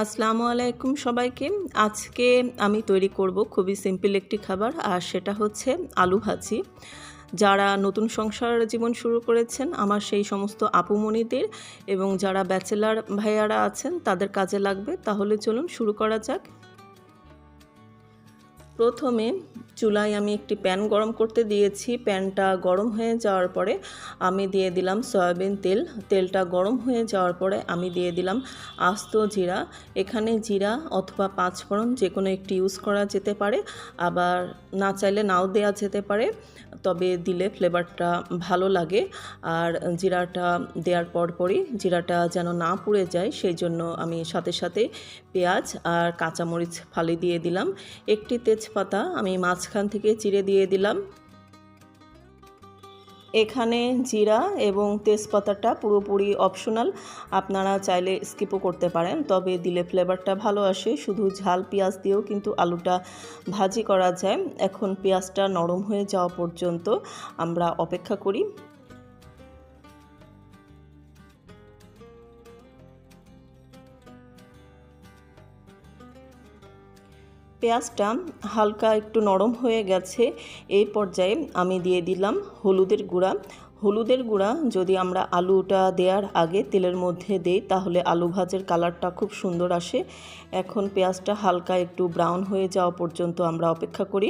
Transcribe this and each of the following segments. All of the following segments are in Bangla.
আসসালামু আলাইকুম সবাইকে। আজকে আমি তৈরি করব খুবই সিম্পল একটি খাবার, আর সেটা হচ্ছে আলু ভাজি। যারা নতুন সংসার জীবন শুরু করেছেন, আমার সেই সমস্ত আপুমণিদের এবং যারা ব্যাচেলার ভাইয়ারা আছেন, তাদের কাজে লাগবে। তাহলে চলুন শুরু করা যাক। প্রথমে চুলায় আমি একটি প্যান গরম করতে দিয়েছি। প্যানটা গরম হয়ে যাওয়ার পরে আমি দিয়ে দিলাম সয়াবিন তেল। তেলটা গরম হয়ে যাওয়ার পরে আমি দিয়ে দিলাম আস্ত জিরা। এখানে জিরা অথবা পাঁচফোড়ন যে কোনো একটি ইউজ করা যেতে পারে। আবার না চাইলে নাও দেওয়া যেতে পারে। তবে দিলে ফ্লেভারটা ভালো লাগে। আর জিরাটা দেওয়ার পরপরই জিরাটা যেন না পুড়ে যায়, সেই জন্য আমি সাথে সাথে পেঁয়াজ আর কাঁচামরিচ ফালি দিয়ে দিলাম। একটি তেজপাতা আমি মাঝখান থেকে চিড়ে দিয়ে দিলাম। এখানে জিরা এবং তেজপাতাটা পুরোপুরি অপশনাল আপনারা চাইলে স্কিপও করতে পারেন, তবে দিলে ফ্লেভারটা ভালো আসে। শুধু ঝাল পেঁয়াজ দিয়েও কিন্তু আলুটা ভাজি করা যায়। এখন পেঁয়াজটা নরম হয়ে যাওয়া পর্যন্ত আমরা অপেক্ষা করি। পেঁয়াজটা হালকা একটু নরম হয়ে গেছে, এই পর্যায়ে আমি দিয়ে দিলাম হলুদের গুঁড়া। হলুদের গুঁড়া যদি আমরা আলুটা দেওয়ার আগে তেলের মধ্যে দেই, তাহলে আলু ভাজের কালারটা খুব সুন্দর আসে। এখন পেঁয়াজটা হালকা একটু ব্রাউন হয়ে যাওয়া পর্যন্ত আমরা অপেক্ষা করি।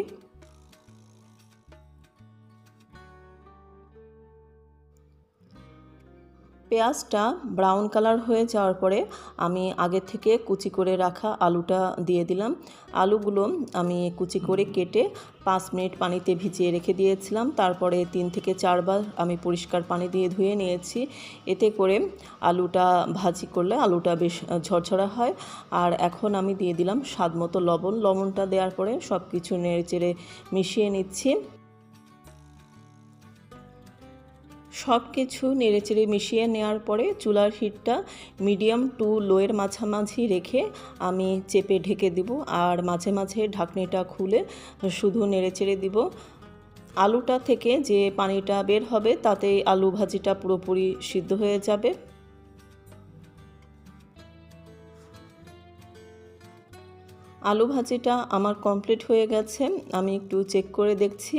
পেঁয়াজটা ব্রাউন কালার হয়ে যাওয়ার পরে আমি আগে থেকে কুচি করে রাখা আলুটা দিয়ে দিলাম। আলুগুলো আমি কুচি করে কেটে পাঁচ মিনিট পানিতে ভিজিয়ে রেখে দিয়েছিলাম। তারপরে তিন থেকে চারবার আমি পরিষ্কার পানি দিয়ে ধুয়ে নিয়েছি। এতে করে আলুটা ভাজি করলে আলুটা বেশ ঝরঝরা হয়। আর এখন আমি দিয়ে দিলাম স্বাদ মতো লবণ। লবণটা দেওয়ার পরে সব কিছু নেড়ে চেড়ে মিশিয়ে নিচ্ছি। সব কিছু নেড়েচেড়ে মিশিয়ে নেওয়ার পরে চুলার হিটটা মিডিয়াম টু লোয়ের মাঝামাঝি রেখে আমি চেপে ঢেকে দিব আর মাঝে মাঝে ঢাকনিটা খুলে শুধু নেড়েচেড়ে দিব। আলুটা থেকে যে পানিটা বের হবে তাতে আলু ভাজিটা পুরোপুরি সিদ্ধ হয়ে যাবে। আলু ভাজিটা আমার কমপ্লিট হয়ে গেছে। আমি একটু চেক করে দেখছি।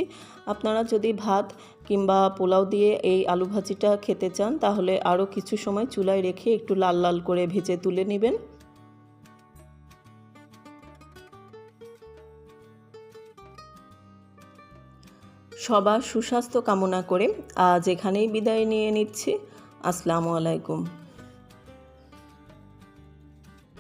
আপনারা যদি ভাত কিংবা পোলাও দিয়ে এই আলু ভাজিটা খেতে চান, তাহলে আরও কিছু সময় চুলায় রেখে একটু লাল লাল করে ভেজে তুলে নেবেন। সবার সুস্বাস্থ্য কামনা করে আজ এখানেই বিদায় নিয়ে নিচ্ছি। আসসালামু আলাইকুম।